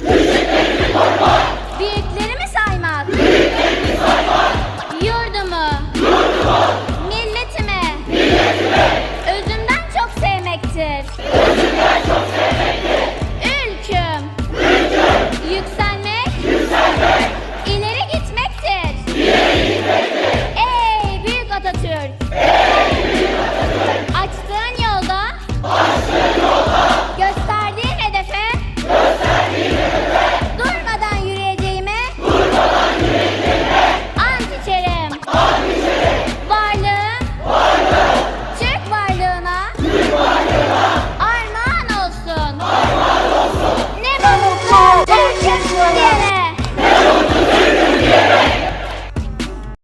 Büyüklerini korumak. Büyüklerimi saymak. Yurdumu. Yurdumu. Özümden çok sevmektir. Özümden